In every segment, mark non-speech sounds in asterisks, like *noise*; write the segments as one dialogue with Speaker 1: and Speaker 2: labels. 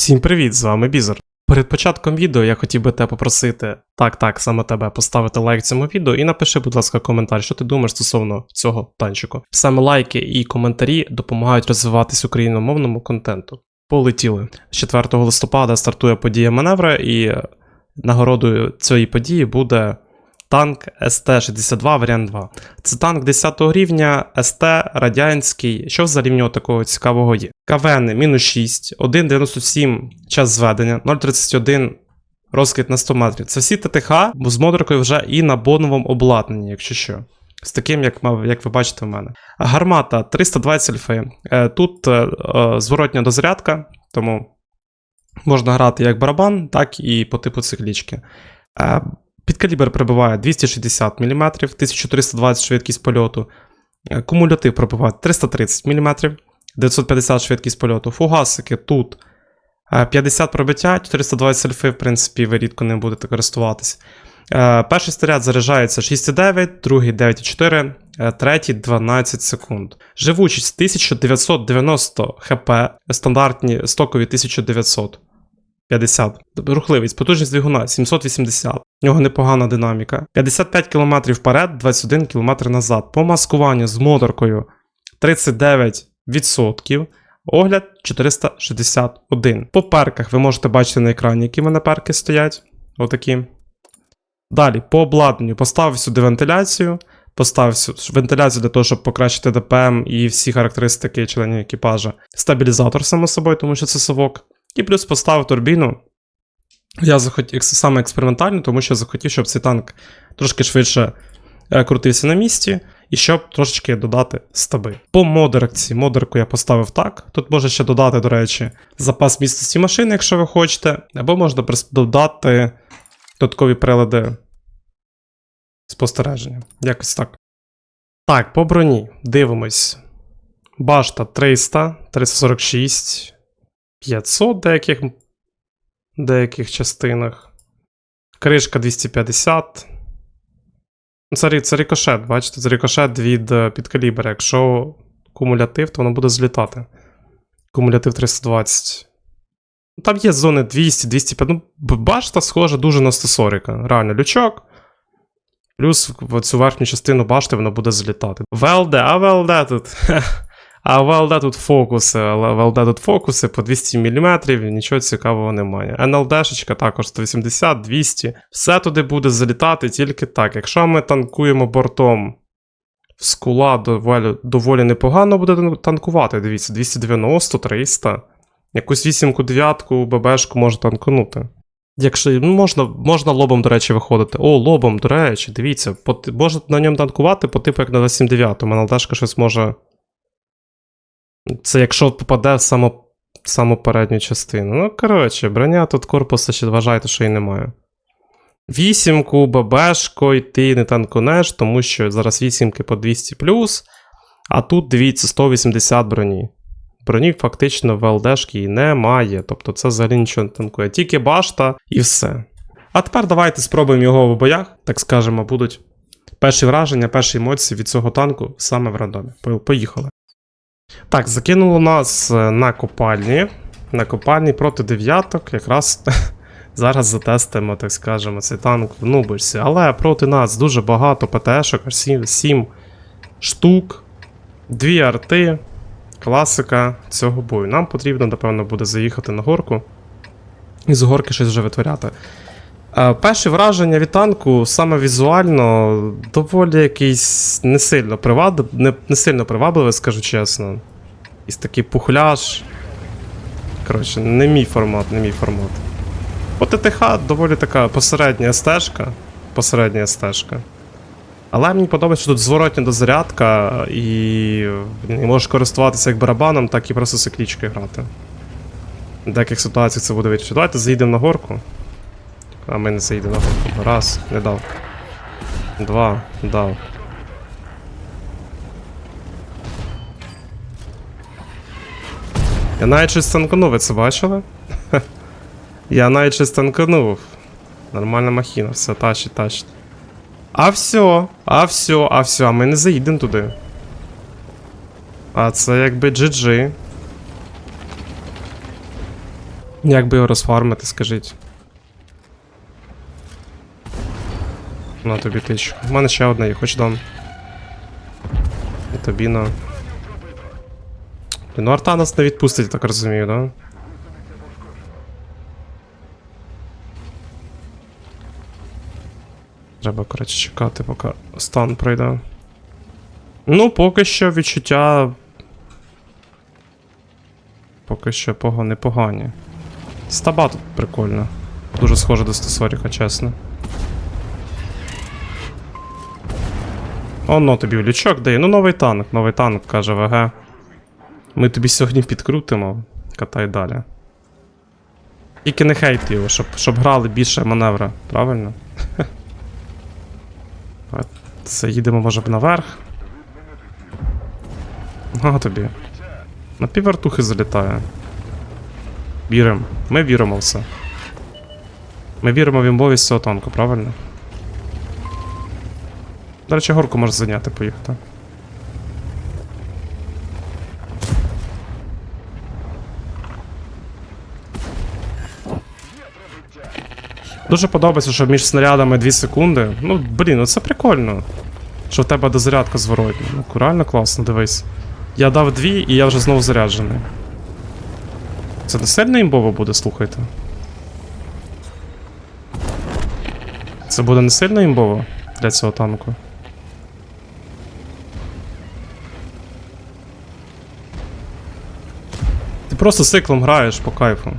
Speaker 1: Всім привіт, з вами Бізер. Перед початком відео я хотів би тебе попросити, так, так, саме тебе, поставити лайк цьому відео і напиши, будь ласка, коментар, що ти думаєш стосовно цього танчику. Саме лайки і коментарі допомагають розвиватись україномовному контенту. Полетіли. 4 листопада стартує подія маневра, і нагородою цієї події буде танк СТ-62 варіант 2. Це танк 10 рівня, СТ радянський. Що взагалі в нього такого цікавого є? КВН мінус 6, 1,97 час зведення, 0,31 розкид на 100 метрів. Це всі ТТХ з модеркою вже і на боновому обладнанні, якщо що. З таким, як, як ви бачите в мене. Гармата 320 альфи. Е, Тут е, е, зворотня дозарядка, тому можна грати як барабан, так і по типу циклічки. Е, Підкалібр прибиває 260 мм, 1320 швидкість польоту. Е, Кумулятив пробиває 330 мм, 950 швидкість польоту. Фугасики тут е, 50 пробиття, 420 альфи, в принципі, ви рідко ним будете користуватись. Е, Перший снаряд заряджається 6,9, другий 9,4, е, третій 12 секунд. Живучість 1990 хп, стандартні стокові 1900. 50. Рухливість, потужність двигуна 780. У нього непогана динаміка. 55 км вперед, 21 км назад. По маскуванню з моторкою 39%. Огляд 461. По перках ви можете бачити на екрані, які в мене перки стоять. Отакі. Далі, по обладнанню поставив сюди вентиляцію. Поставив вентиляцію для того, щоб покращити ДПМ і всі характеристики членів екіпажа. Стабілізатор, само собою, тому що це совок. І плюс поставив турбіну. Я захотів саме експериментально, тому що захотів, щоб цей танк трошки швидше е, крутився на місці, і щоб трошечки додати стаби. По модерці, модерку я поставив так. Тут можна ще додати, до речі, запас міцності машини, якщо ви хочете, або можна додати додаткові прилади спостереження. Якось так. Так, по броні дивимось. Башта 300, 346. 500 в деяких, деяких частинах. Кришка 250. Це, це рикошет, бачите, це рикошет від е, підкалібра. Якщо кумулятив, то воно буде злітати. Кумулятив 320. Ну, Там є зони 200, 205. Ну, башта схожа дуже на 140. Реально, лючок. Плюс в цю верхню частину башти воно буде злітати. ВЛД, а ВЛД тут. *laughs* А в ЛД тут фокуси, але в тут фокуси по 200 мм, нічого цікавого немає. НЛДшечка також 180, 200. Все туди буде залітати тільки так. Якщо ми танкуємо бортом, скула доволі, доволі непогано буде танкувати. Дивіться, 290, 300. Якусь 8-ку, 9-ку, ББшку може танканути. Якщо ну, можна, можна лобом, до речі, виходити. О, лобом, до речі, дивіться, можна на ньому танкувати по типу як на 279. НЛДшка щось може. Це якщо попаде в само, саму передню частину. Ну, коротше, броня тут корпуса ще вважайте, що і немає. Вісімку, ББшко, і ти не танкунеш, тому що зараз вісімки по 200 а тут, дивіться, 180 броні. Броні фактично в ЛДшки і немає. Тобто це взагалі нічого не танкує. Тільки башта і все. А тепер давайте спробуємо його в боях, так скажемо, будуть перші враження, перші емоції від цього танку саме в рандомі. Поїхали. Так, закинуло нас е, на копальні. На копальні проти дев'яток. Якраз *laughs* зараз затестимо, так скажемо, цей танк в Нуберсі. Але проти нас дуже багато ПТшок, аж 7, 7 штук, дві арти, класика цього бою. Нам потрібно, напевно, буде заїхати на горку і з горки щось вже витворяти. Е, Перше враження від танку саме візуально доволі якийсь не сильно приваб... не, не сильно привабливий, скажу чесно. Якийсь такий пухляж. Коротше, не мій формат, не мій формат. По ТТХ доволі така посередня стежка. Посередня стежка. Але мені подобається, що тут зворотня дозарядка, і і можеш користуватися як барабаном, так і просто циклічкою грати. В деяких ситуаціях це буде вирішити. Давайте заїдемо на горку. А ми не заїдемо на. Раз, не дав. Два, дав. Я навіть щось станканув, ви це бачили? *laughs* Я навіть щось станканув. Нормальна махіна, все, тащить, тащить. А все, а все, а все, а ми не заїдемо туди. А це якби GG. Як би його розфармити, скажіть. На тобі тичу. У мене ще одна є, хоч дам. І тобі на. Ну, арта нас не відпустить, я так розумію, да? Треба, коротше, чекати, поки стан пройде. Ну, поки що відчуття. Поки що пого непогані. Стаба тут прикольно. Дуже схоже до Стасоріка, чесно. Оно тобі лючок дає. Ну, новий танк, новий танк, каже ВГ. Ми тобі сьогодні підкрутимо. Катай далі. Тільки не хейт його, щоб, щоб грали більше маневра, правильно? *laughs* Це їдемо, може б, наверх. Ага тобі. На піввертухи залітає. Віримо. Ми віримо в все. Ми віримо в імбовість цього танку, правильно? До речі, горку можеш зайняти, поїхати. Дуже подобається, що між снарядами 2 секунди. Ну, блін, ну це прикольно. Що в тебе дозарядка зворотня. Ну, реально класно, дивись. Я дав дві, і я вже знову заряджений. Це не сильно імбово буде, слухайте. Це буде не сильно імбово для цього танку. Просто циклом граєш по кайфу.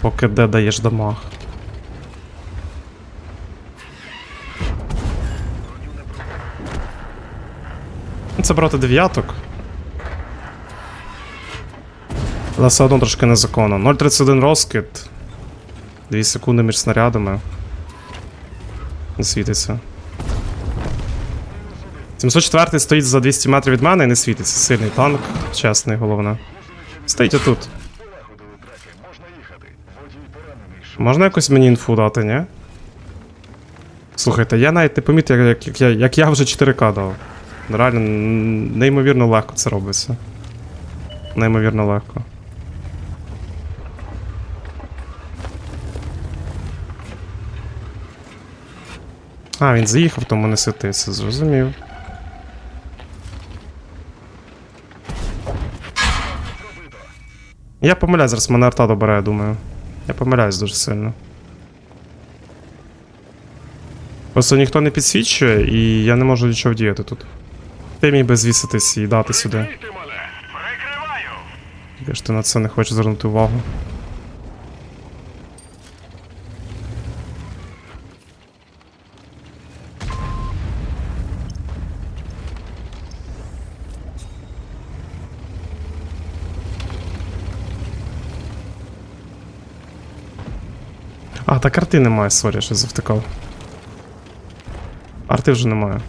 Speaker 1: Поки де даєш дамаг. Це брати дев'яток. Але все одно трошки незаконно. 0.31 розкид. 2 секунди між снарядами. Не світиться. 704 стоїть за 200 метрів від мене і не світиться. Сильний танк, чесний, головне. Стоїть отут. Можна якось мені інфу дати, ні? Слухайте, я навіть не помітив, як, як, я, як я вже 4К дав. Реально, неймовірно легко це робиться. Неймовірно легко. А, він заїхав, тому не світиться, зрозумів. Я помиляюсь, зараз мене арта добере, я думаю. Я помиляюсь дуже сильно. Просто ніхто не підсвічує, і я не можу нічого вдіяти тут. Ти міг би звіситись і дати сюди. Я ж ти на це не хочеш звернути увагу. Так арти немає, сорі, щось завтикав. Арти вже немає.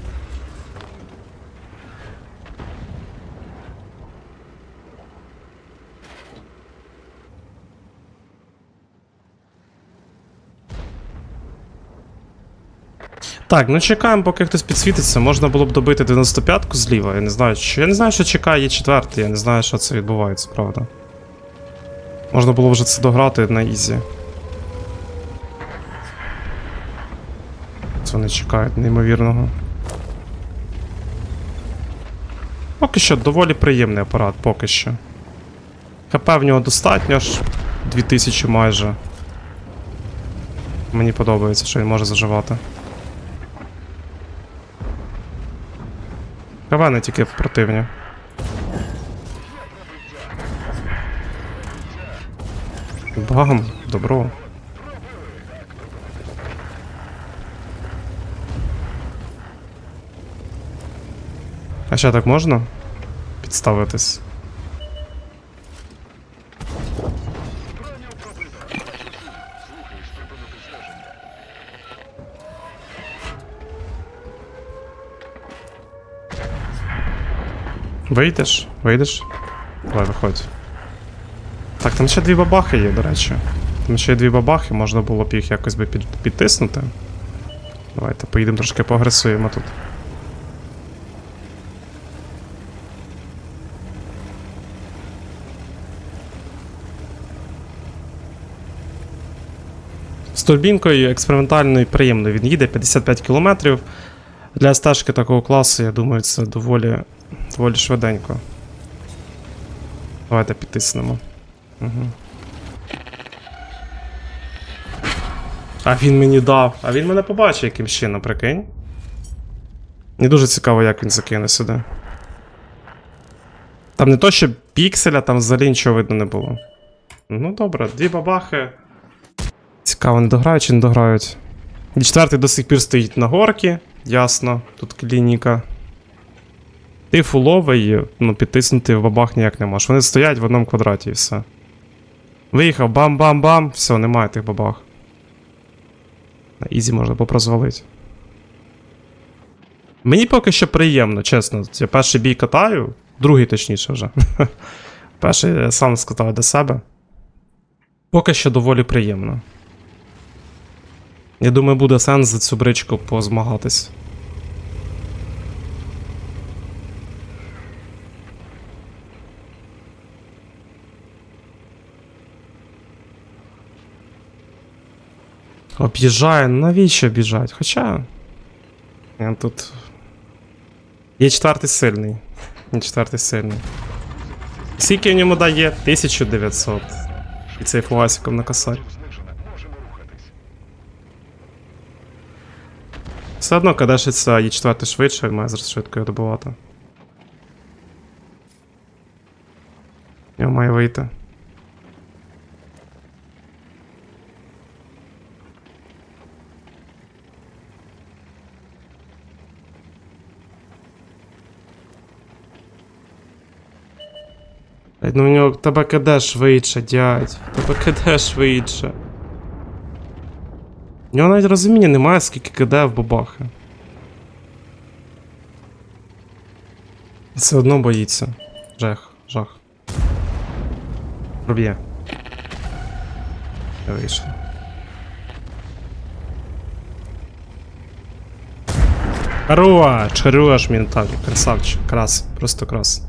Speaker 1: Так, ну чекаємо, поки хтось підсвітиться. Можна було б добити 95-ку зліва. Я не знаю, що. Я не знаю, що чекає є четвертий, я не знаю, що це відбувається, правда. Можна було вже це дограти на ізі. Вони чекають неймовірного. Поки що доволі приємний апарат, поки що. ХП в нього достатньо аж 2000 майже. Мені подобається, що він може заживати. КВ не тільки противні. Бам, добро. А ще так можна? Підставитись. Вийдеш? Вийдеш? Давай, виходь. Так, там ще дві бабахи є, до речі. Там ще є дві бабахи, можна було б їх якось би підтиснути. Давайте поїдемо трошки поагресуємо тут. Турбінкою експериментальною приємно він їде 55 км. Для стежки такого класу, я думаю, це доволі, доволі швиденько. Давайте підтиснемо. Угу. А він мені дав. А він мене побачив яким чином, прикинь. Мені дуже цікаво, як він закине сюди. Там не то, що пікселя, там взагалі нічого видно не було. Ну добре, дві бабахи. Цікаво, не дограють чи не дограють. Четвертий до сих пір стоїть на горці. Ясно, тут клініка. Ти фуловий, ну підтиснути в бабах ніяк не можеш. Вони стоять в одному квадраті і все. Виїхав, бам-бам-бам, все, немає тих бабах. На ізі можна попрозвалити. Мені поки що приємно, чесно. Я перший бій катаю, другий точніше вже. *laughs* перший сам скатав до себе. Поки що доволі приємно. Я думаю, буде сенс за цю бричку позмагатись. Об'їжджає, навіщо об'їжджають? Хоча. Я тут. Є четвертий сильний. Є четвертий сильний. Скільки в ньому дає? 1900. І цей фугасиком на косарь. Все одно кадешиться є четвертий швидше, він має зараз швидко його добувати. Його має вийти. Ну у нього тебе КД швидше, дядь. Тебе КД швидше. У нього навіть розуміння немає, скільки кидає в бабахи. Все одно боїться. Жах, жах. Проб'є. Я вийшов. Хорош, хорош, менталь, красавчик, крас, просто крас.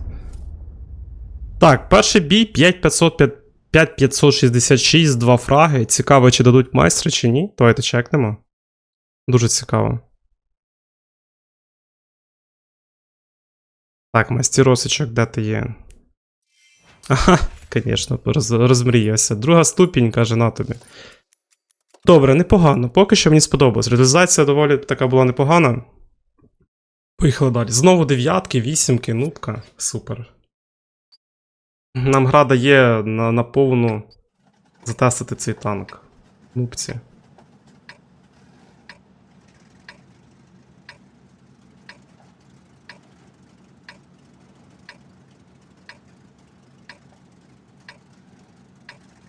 Speaker 1: Так, перший бій 5500, 5566, два фраги. Цікаво, чи дадуть майстри, чи ні. Давайте чекнемо. Дуже цікаво. Так, мастеросичок, де ти є? Ага, звісно, роз, розмріявся. Друга ступінь, каже на тобі. Добре, непогано. Поки що мені сподобалось. Реалізація доволі така була непогана. Поїхали далі. Знову дев'ятки, вісімки, нубка. Супер. Нам гра дає на, на повну затестити цей танк. Нубці.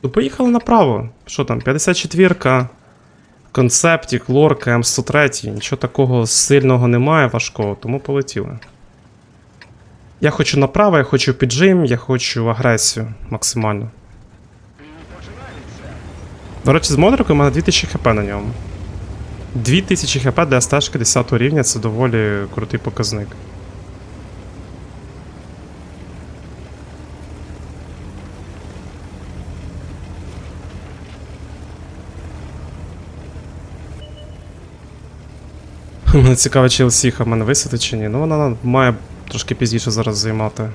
Speaker 1: Ну, поїхали направо. Що там, 54-ка, концептік, лорка, М103. Нічого такого сильного немає, важкого, тому полетіли. Я хочу направо, я хочу піджим, я хочу агресію максимально. До речі, з Модриком у мене 2000 хп на ньому. 2000 хп для стежки 10 рівня це доволі крутий показник. Мене цікаво, чи Елсіха мене висити чи ні. Ну вона має трошки пізніше зараз займати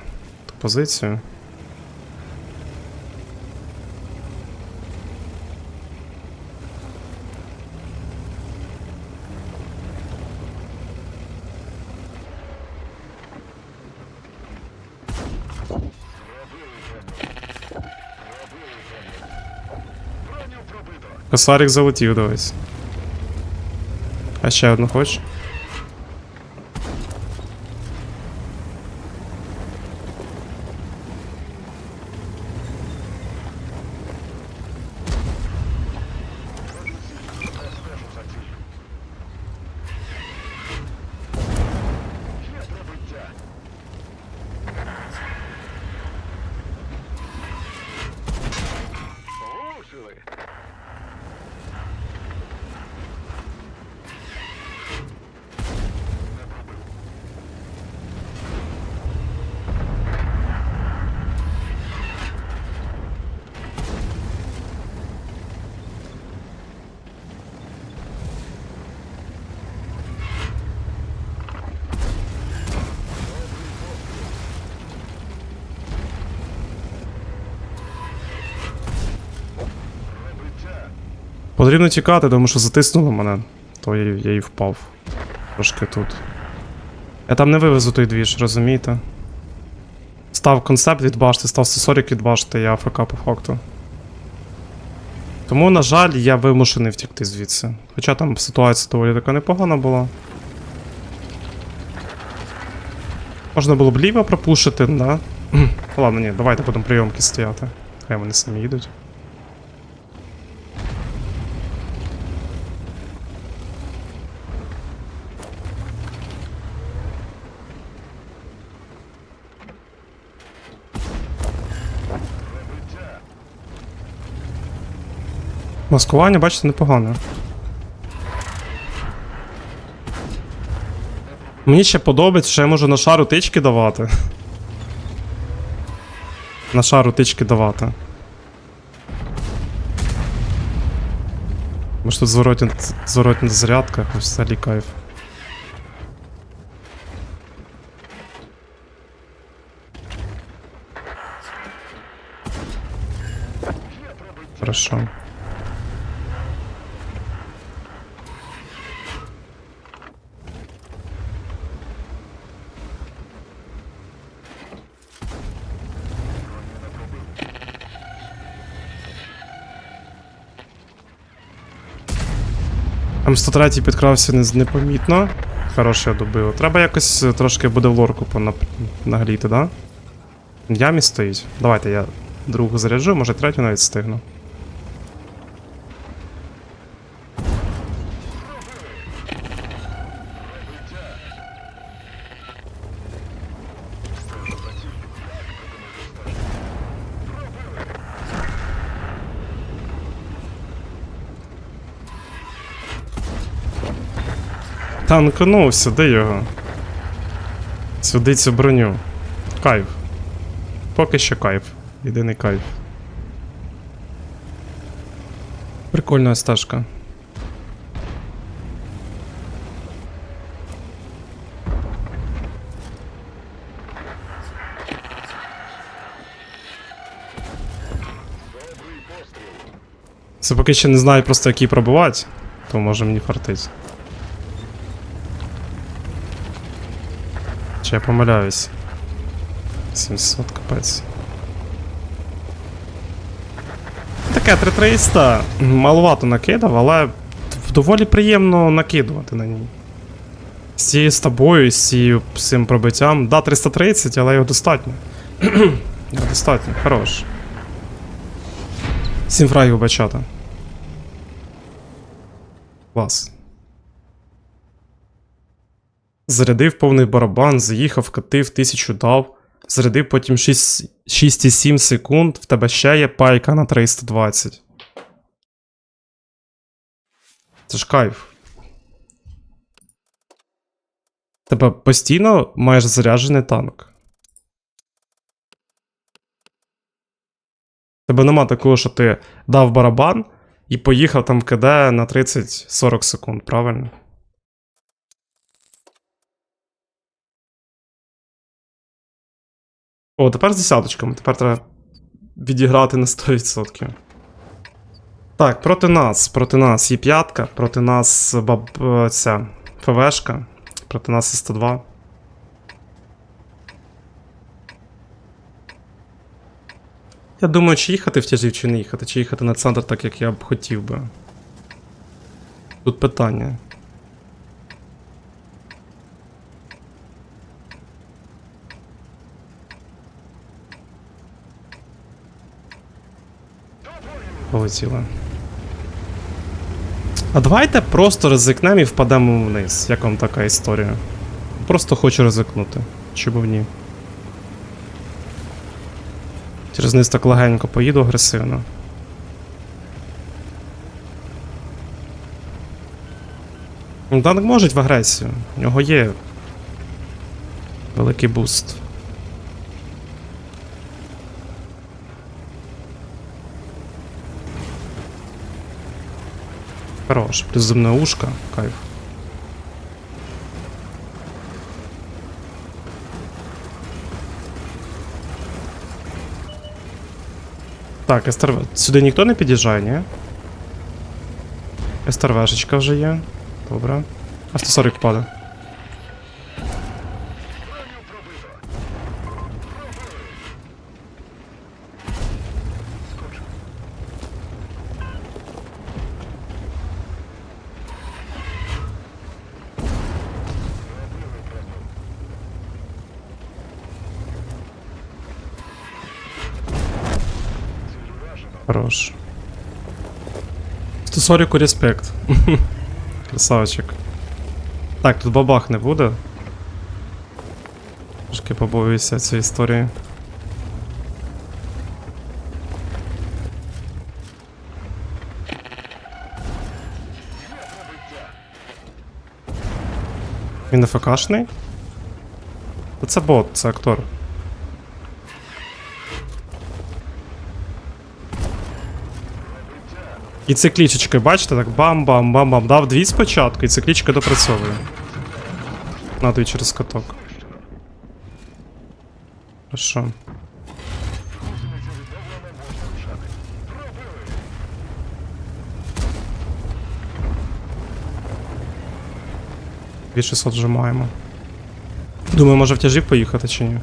Speaker 1: ту позицію. Косарик залетів, дивись. А ще одну хочеш? Потрібно тікати, тому що затиснуло мене. То я, я і впав. Трошки тут. Я там не вивезу той двіж, розумієте? Став концепт від башти, став 140 від башти, я АФК по факту. Тому, на жаль, я вимушений втікти звідси. Хоча там ситуація доволі така непогана була. Можна було б ліво пропушити, да? *clears throat* Ладно, ні, давайте будемо прийомки стояти. Хай вони самі їдуть. Маскування, бачите, непогане. Мені ще подобається, що я можу на шару тички давати. На шару тички давати. Може тут зворотня, зворотня зарядка, взагалі кайф. Хорошо. М103 підкрався непомітно. Хороше добило. Треба якось е, трошки буде лорку понап... нагліти, да? Ямі стоїть. Давайте я другу заряджу, може третю навіть стигну. Танкнув сюди його. Сюди цю броню. Кайф. Поки що кайф. Єдиний кайф. Прикольна стежка. Це поки ще не знаю просто який пробувати, то може мені фартить. Чи я помиляюсь? 700 капець. Таке 3300. Маловато накидав, але доволі приємно накидувати на ній. З цією з тобою, з цією цим пробиттям. Да, 330, але його достатньо. *clears throat* Достатньо, хорош. Сім фрагів бачата. Клас. Зарядив повний барабан, заїхав, катив, тисячу дав. Зарядив потім 6,7 секунд, в тебе ще є пайка на 320. Це ж кайф. Тебе постійно маєш заряджений танк. Тебе нема такого, що ти дав барабан і поїхав там в КД на 30-40 секунд, правильно? О, тепер з десяточками. Тепер треба відіграти на 100%. Так, проти нас. Проти нас є п'ятка, проти нас баб... е, ця ФВшка, проти нас і 102. Я думаю, чи їхати в тяжів, чи не їхати, чи їхати на центр так, як я б хотів би. Тут питання. Полетіли. А давайте просто ризикнемо і впадемо вниз. Як вам така історія? Просто хочу ризикнути. Чому б ні? Через низ так легенько поїду агресивно. Ну, Танк може в агресію. У нього є великий буст. Хорош, приземне ушко, кайф. Так, СТРВ. сюди ніхто не під'їжджає, ні? СТРВшечка вже є. Добре. А 140 падає. 140 респект. *laughs* Красавчик. Так, тут бабах не буде. Трошки побоююся цієї історії. Він АФКшний? Та Це бот, це актор. І циклічечки, бачите, так бам-бам-бам-бам. Дав дві спочатку, і циклічка допрацьовує. На дві через каток. Хорошо. Більше 600 вже маємо. Думаю, може в тяжі поїхати чи ні?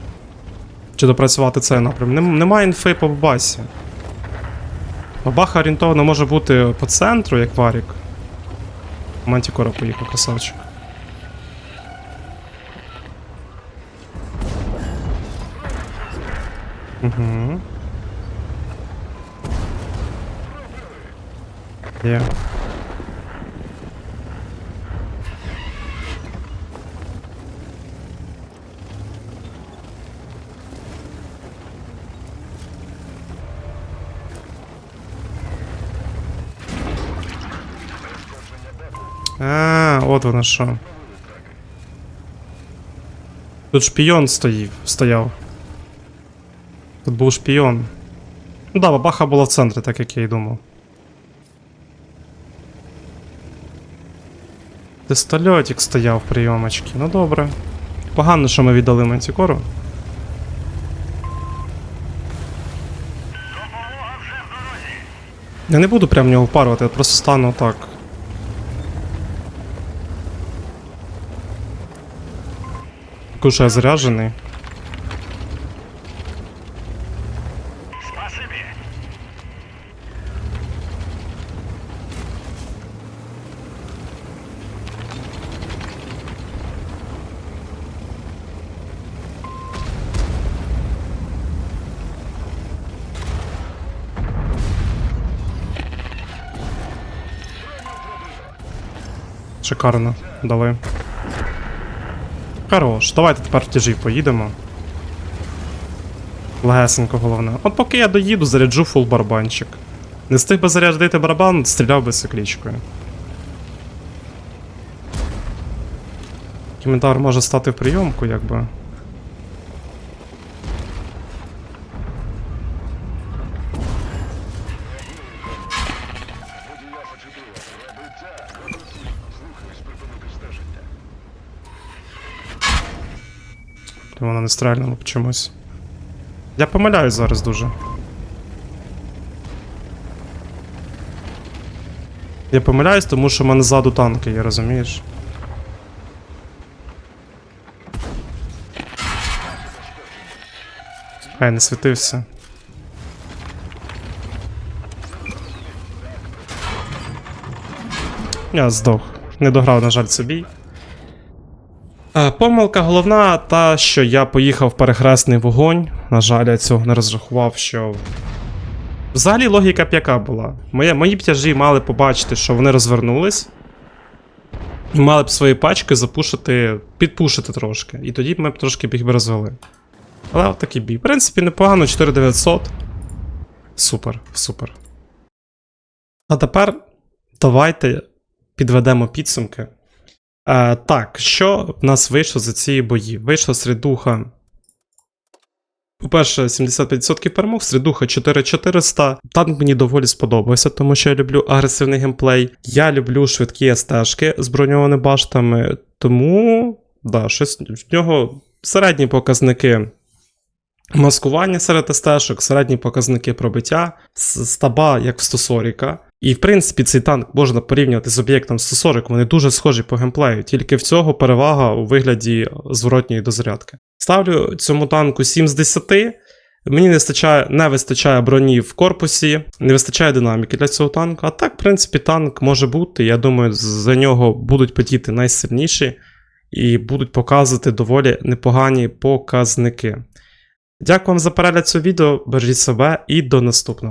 Speaker 1: Чи допрацювати цей напрям? Нем- Немає інфи по бабасі. Бабаха орієнтовано може бути по центру, як варік. Мантікора поїхав, красавчик. Угу. Є. А, от воно що. Тут шпіон стоїв, стояв. Тут був шпіон. Ну да, бабаха була в центрі, так як я і думав. Пістольотик стояв в прийомочці. Ну добре. Погано, що ми віддали мантікору. Я не буду прям в нього впарувати, я просто стану так. Куша заряджений.
Speaker 2: Спасибі.
Speaker 1: Шикарно. Давай. Хорош. Давайте тепер в тяжі поїдемо. Легесенько головне. От поки я доїду, заряджу фул барабанчик. Не встиг би зарядити барабан, стріляв би циклічкою. Кіментар може стати в прийомку, якби. Не стрельнула по чомусь. Я помиляюсь зараз дуже. Я помиляюсь, тому що в мене ззаду танки є, розумієш? А, я не світився. Я здох. Не дограв, на жаль. Е, Помилка головна та, що я поїхав перехресний вогонь. На жаль, я цього не розрахував, що. Взагалі логіка б яка була. Моє, мої б мали побачити, що вони розвернулись. І мали б свої пачки запушити, підпушити трошки. І тоді б ми б трошки біг би розвели. Але от такий бій. В принципі, непогано, 4900. Супер, супер. А тепер давайте підведемо підсумки. Е, так, що в нас вийшло за ці бої? Вийшло середуха. По-перше, 75% перемог, середуха 4400. Танк мені доволі сподобався, тому що я люблю агресивний геймплей. Я люблю швидкі стежки з броньованими баштами. Тому, да, щось в нього середні показники маскування серед стежок, середні показники пробиття, стаба, як в 140. І в принципі цей танк можна порівнювати з об'єктом 140, вони дуже схожі по геймплею, тільки в цього перевага у вигляді зворотньої дозарядки. Ставлю цьому танку 7 з 10. Мені не вистачає, не вистачає броні в корпусі, не вистачає динаміки для цього танку. А так, в принципі, танк може бути. Я думаю, за нього будуть потіти найсильніші і будуть показувати доволі непогані показники. Дякую вам за перегляд цього відео. Бережіть себе і до наступного.